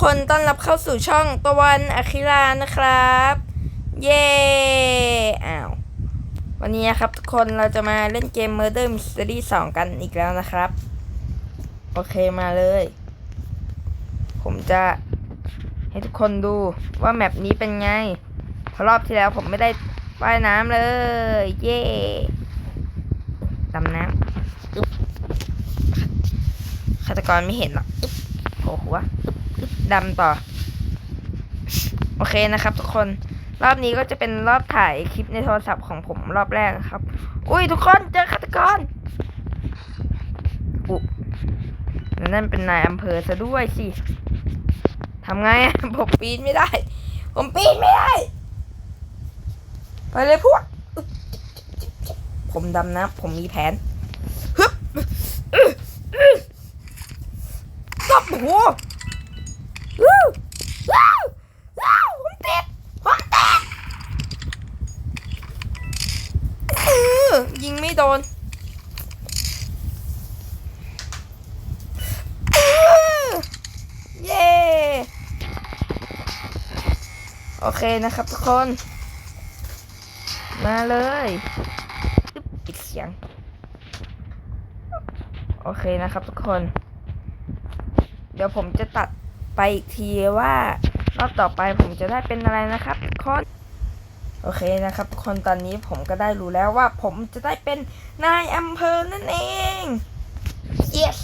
คนต้อนรับเข้าสู่ช่องตะวันอคิรานะครับ เย้อ้าววันนี้นะครับทุกคนเราจะมาเล่นเกม Murder Mystery 2 กันอีกแล้วนะครับ โอเคมาเลย ผมจะให้ทุกคนดูว่าแมปนี้เป็นไงเพราะรอบที่แล้วผมไม่ได้ว่ายน้ำเลย เย้ดำน้ำฆาตกรไม่เห็นหรอกอึ๊บโผล่หัว ดำต่อ โอเคนะครับ ทุกคนรอบนี้ก็จะเป็นรอบถ่ายคลิปในโทรศัพท์ของผมรอบแรกครับ อุ้ยทุกคนเจอฆาตกรอุนั่นเป็นนายอำเภอซะด้วยสิทำไงผมปีนไม่ได้ ผมปีนไม่ได้ ไปเลยพวก ผมดำนะ ผมมีแผนฮึบโอ้โหวู้ว้าวว้าวผมติดผมติดอื้อยิงไม่โดนอื้อเย้ โอ เคนะครับทุกคน มาเลยปิดเสียง โอเคนะครับทุกคน เดี๋ยวผมจะตัดไปอีกทีว่ารอบต่อไปผมจะได้เป็นอะไรนะครับทุกคนโอเคนะครับทุกคนตอนนี้ผมก็ได้รู้แล้วว่าผมจะได้เป็นนายอำเภอนั่นเอง yes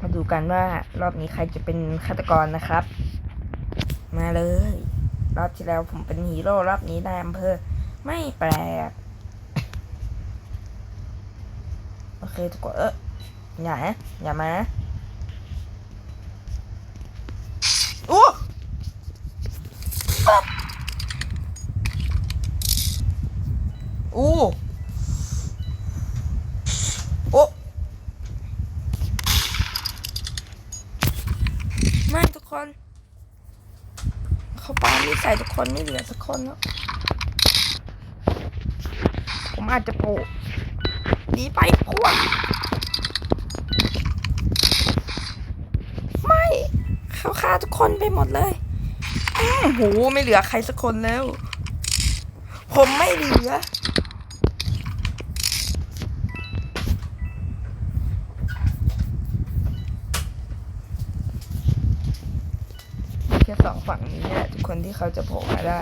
มาดูกันว่ารอบนี้ใครจะเป็นฆาตกรนะครับ มาเลย รอบที่แล้วผมเป็นฮีโร่รอบนี้นายอำเภอ ไม่แปลก โอเคทุกคนเอออย่านะอย่ามานะโอ้ปั๊บโอ้โอ้ไม่ทุกคน เขาปามีดใส่ทุกคนไม่เหลือสัก คนแล้วผมอาจจะโผล่หนีไปพวกไม่เขาฆ่าทุกคนไปหมดเลยโอ้โหไม่เหลือใครสักคนแล้ว ผมไม่เหลือ มีแค่สองฝั่งนี้แหละ ที่เขาจะโผล่มาได้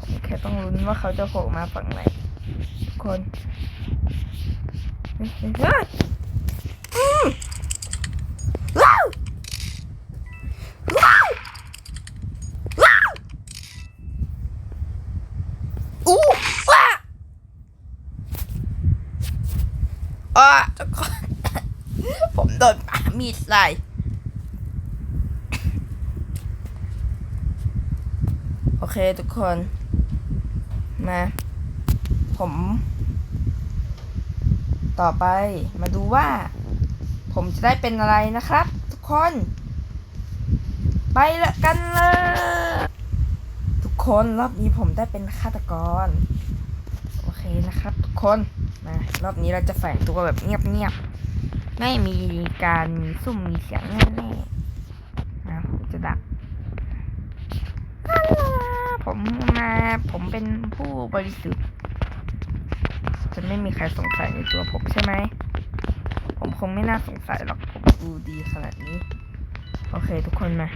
ผมแค่ต้องลุ้นว่าเขาจะโผล่มาฝั่งไหน ทุกคนเฮ้ยเฮ้ยอืมว้าวว้าวว้าวอู้ว้า อะทุกคน ผมโดนปามีดใส่โอเคทุกคน มา ผม ต่อไปมาดูว่า ผมจะได้เป็นอะไรนะครับ ทุกคน ไปละกันเลยทุกคนรอบนี้ผมได้เป็นฆาตกร โอเคนะครับ ทุกคน มารอบนี้เราจะแฝงตัวแบบเงียบๆ ไม่มีการมีซุ่มมีเสียงแน่ๆนะผมจะดักลาผมมาผมเป็นผู้บริสุทธิ์ จะไม่มีใครสงสัยในตัวผมใช่ไหม ผมคงไม่น่าสงสัยหรอก ผมดูดีขนาดนี้ โอเคทุกคนมา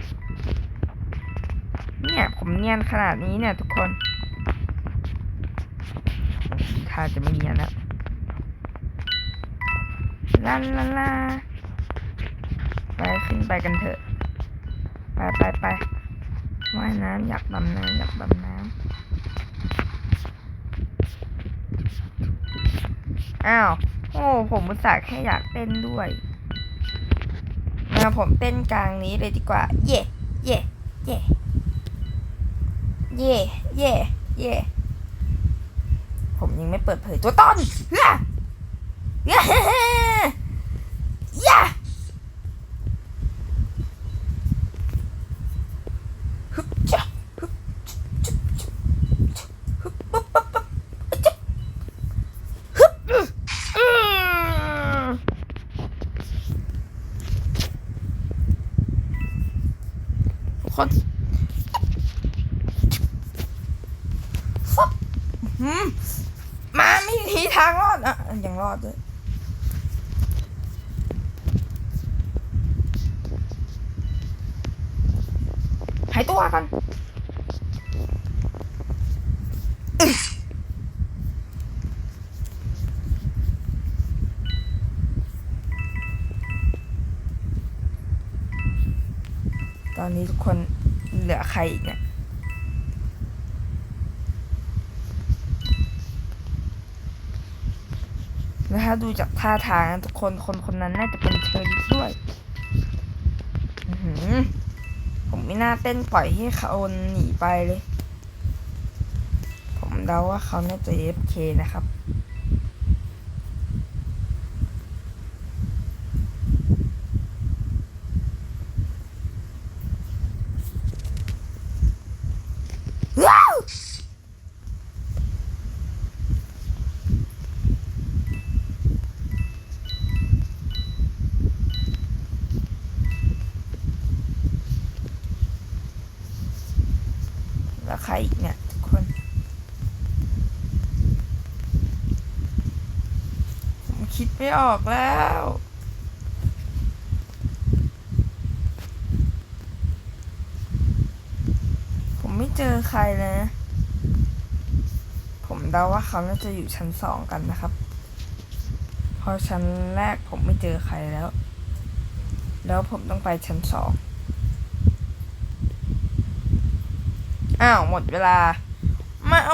เนี่ยผมเนียนขนาดนี้เนี่ยทุกคนถ้าจะไม่เนียนแล้ว ลาลาลาไปขึ้นไปกันเถอะ ไปไปไปว่ายน้ำอยากดำน้ำอยากดำน้ำอ้าว โอ้ผมอุตส่าห์แค่อยากเต้นด้วยมาผมเต้นกลางนี้เลยดีกว่า เย่เย่เย่เย่เย่เย่ผมยังไม่เปิดเผยตัวตนเฮ้ ย่าคนมาไม่มีทางรอดอะยังรอดเลยายตัวกันตอนนี้ทุกคนเหลือใครอีกเนี่ยแล้วถ้าดูจากท่าทางนะทุกคนคนคนนั้นน่าจะเป็นเชอริฟด้วย อือหือ ไม่น่าเต้นปล่อยให้เขาหนีไปเลย ผมเดาว่าเขาน่าจะ AFK นะครับ ว้าว แล้วใครอีกเนี่ยทุกคน ผมคิด ไม่ออกแล้ว ผมไม่เจอใครเลยนะ ผมเดาว่าเขาน่าจะอยู่ชั้นสองกันนะครับเพราะชั้นแรกผมไม่เจอใครแล้ว แล้วผมต้องไปชั้นสอง อ้าว หมดเวลา มาโอ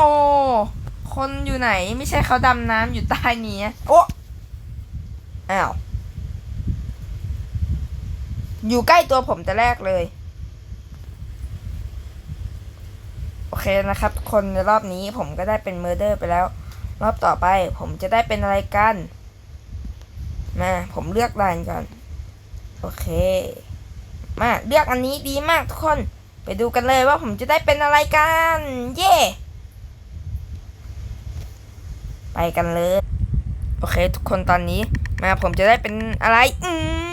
คนอยู่ไหนไม่ใช่เขาดำน้ำอยู่ใต้นี้ โอ้ อ้าว อยู่ใกล้ตัวผมแต่แรกเลย โอเคนะครับทุกคนในรอบนี้ผมก็ได้เป็นเมอร์เดอร์ไปแล้ว รอบต่อไปผมจะได้เป็นอะไรกัน มาผมเลือกด่านก่อน โอเค มาเลือกอันนี้ดีมากทุกคน ไปดูกันเลยว่าผมจะได้เป็นอะไรกัน เย่ไปกันเลย โอเค ทุกคนตอนนี้ มาผมจะได้เป็นอะไร อื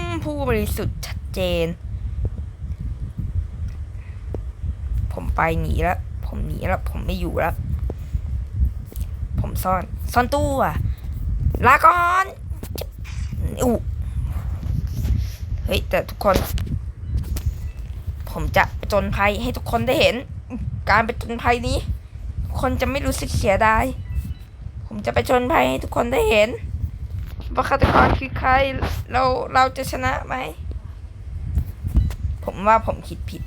มผู้บริสุทธิ์ชัดเจน ผมไปหนีแล้ว ผมหนีแล้ว ผมไม่อยู่แล้ว ผมซ่อน ซ่อนตู้อะลาก่อนอู้เฮ้ย แต่ทุกคน ผมจะจนภัยให้ทุกคนได้เห็น การไปจนภัยนี้ คนจะไม่รู้สึกเสียดาย ผมจะไปจนภัยให้ทุกคนได้เห็น ว่าฆาตกรคือใคร เราเราจะชนะไหม ผมว่าผมคิดผิด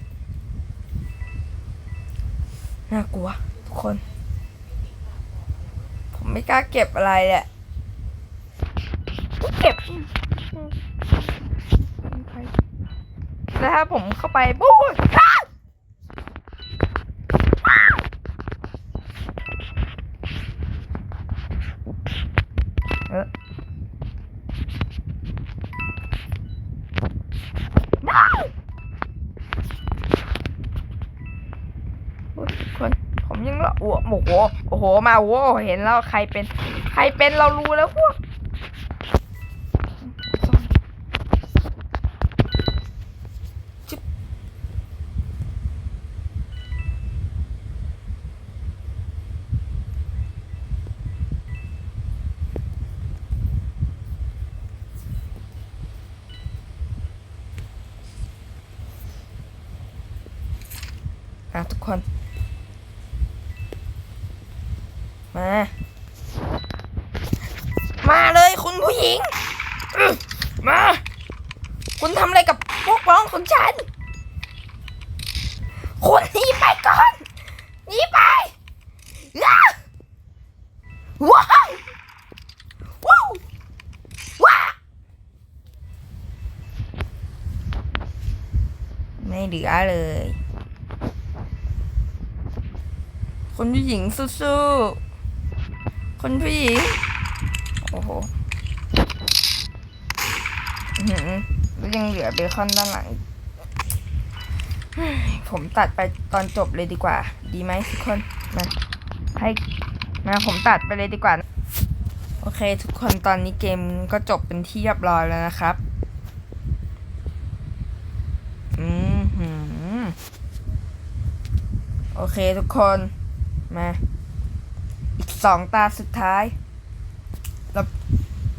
น่ากลัว ทุกคน ผมไม่กล้าเก็บอะไรแหละเก็บแล้วถ้าผมเข้าไปบู๊ดเออ อ้วโอ้โหโอ้โหมาโอ้เห็นแล้วใครเป็น ใครเป็นเรารู้แล้วพวกอะทุกคน มา มาเลยคุณผู้หญิงอื้อมา คุณทำอะไรกับพวกน้องของฉัน คุณหนีไปก่อนหนีไปอ้าว้าวว้าวว้าวไม่เหลือเลยคนผู้หญิงสู้ๆ คนผู้หญิง โอ้โหแล้วยังเหลือเบคอนด้านหลัง ผมตัดไปตอนจบเลยดีกว่า ดีไหมทุกคน มา ให้มาผมตัดไปเลยดีกว่า โอเค ทุกคนตอนนี้เกมก็จบเป็นที่เรียบร้อยแล้วนะครับ อืมโอเคทุกคน มา สองตาสุดท้ายแล้ว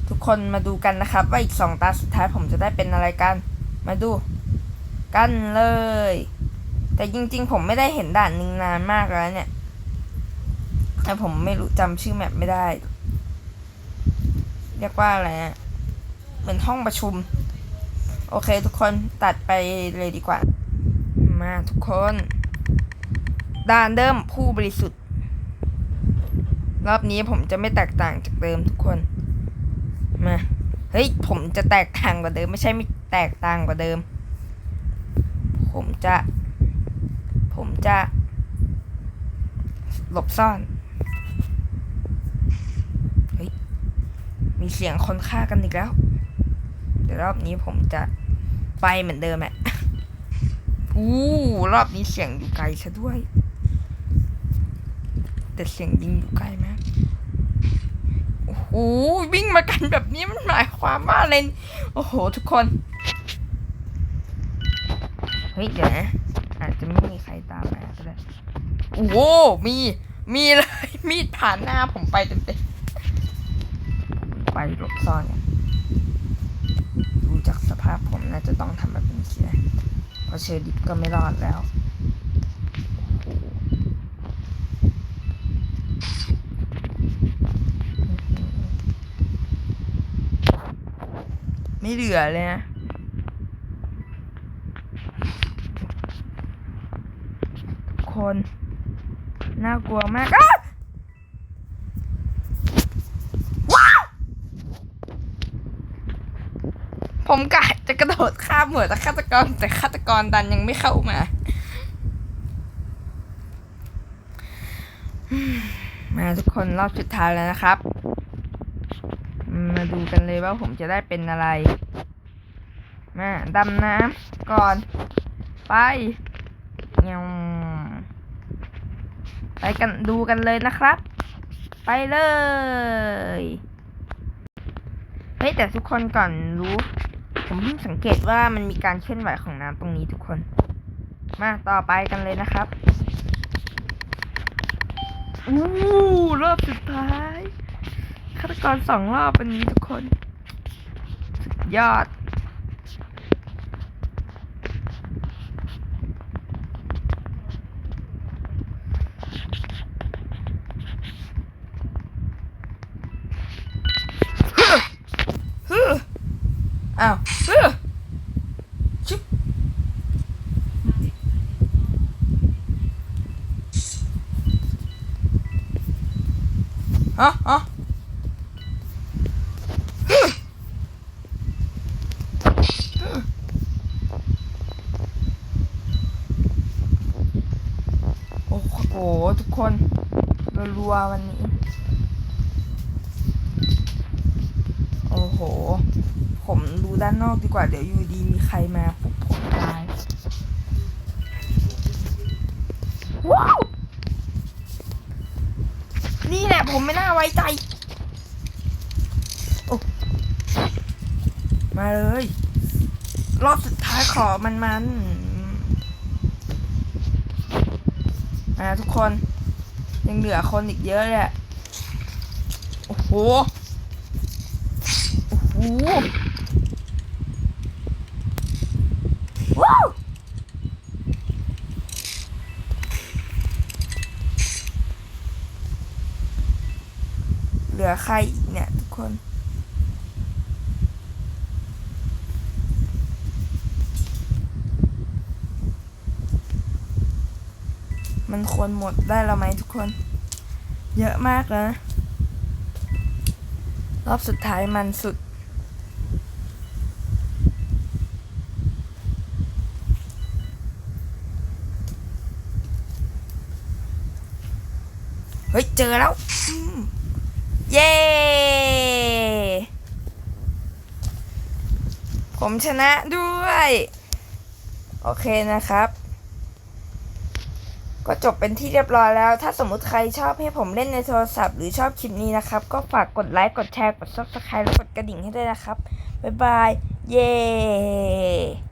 ทุกคนมาดูกันนะครับ ว่าอีกสองตาสุดท้ายผมจะได้เป็นอะไรกัน มาดู กันเลย แต่จริงๆ ผมไม่ได้เห็นด่านหนึ่งนานมากแล้วเนี่ยแต่ผมไม่รู้จำชื่อแมปไม่ได้ เรียกว่าอะไรอะเหมือนห้องประชุม โอเคทุกคนตัดไปเลยดีกว่า มาทุกคนด่านเดิมผู้บริสุทธิ์ รอบนี้ผมจะไม่แตกต่างจากเดิมทุกคน มา เฮ้ย ผมจะแตกต่างกว่าเดิม ไม่ใช่ไม่แตกต่างกว่าเดิม ผมจะ ผมจะ หลบซ่อน เฮ้ย มีเสียงคนฆ่ากันอีกแล้ว เดี๋ยวรอบนี้ผมจะไปเหมือนเดิมแหละอู้รอบนี้เสียงอยู่ไกลซะด้วย แต่เสียงยิงอยู่ไกลมาก โอ้โหวิ่งมากันแบบนี้มันหมายความว่าอะไรโอ้โห ทุกคน เฮ้ยเดี๋ยวนะอาจจะไม่มีใครตามมาก็ได้โอ้โหมีมีเลยมีดผ่านหน้าผมไปเต็มๆไปหลบซ่อนเนี่ยดูจากสภาพผมน่าจะต้องทำแบบนี้สินะเพราะเชอร์ดิฟก็ไม่รอดแล้วโอ้โห ไม่เหลือเลยนะคนน่ากลัวมากอ้าผมกะจะกระโดดข้ามหัวแต่ฆาตกรแต่ฆาตกรดันยังไม่เข้ามา มาทุกคนรอบสุดท้ายแล้วนะครับ ดูกันเลยว่าผมจะได้เป็นอะไรมาดำน้ำก่อน ไปเงาไปกันดูกันเลยนะครับ ไปเลยเฮ้ยแต่ทุกคนก่อนรู้ ผมเพิ่งสังเกตว่ามันมีการเคลื่อนไหวของน้ำตรงนี้ทุกคน มาต่อไปกันเลยนะครับอู้รอบสุดท้าย ฆาตกรสองรอบวันนี้ทุกคน สุดยอด อ้าวฮึชุบฮะฮะฮึฮึโอ้โห ทุกคนรั ววันนี้ โอ้โห ผมดูด้านนอกดีกว่า เดี๋ยวอยู่ดีมีใครมาปุ๊บผมตาย ว้าว นี่แหละผมไม่น่าไว้ใจ โอ้ มาเลย รอบสุดท้ายขอมันมันมาทุกคน ยังเหลือคนอีกเยอะเลยอะโอ้โห โอ้โห ว้าว เหลือใครอีกเนี่ยทุกคน มันควรหมดได้แล้วไหมทุกคน เยอะมากนะ รอบสุดท้ายมันสุด เฮ้ย เจอแล้ว เย้ ผมชนะด้วย โอเคนะครับ ก็จบเป็นที่เรียบร้อยแล้ว ถ้าสมมติใครชอบให้ผมเล่นในโทรศัพท์ หรือชอบคลิปนี้นะครับ ก็ฝากกดไลค์ กดแชร์ กด subscribe และกดกระดิ่งให้ด้วยนะครับ บ๊ายบาย เย้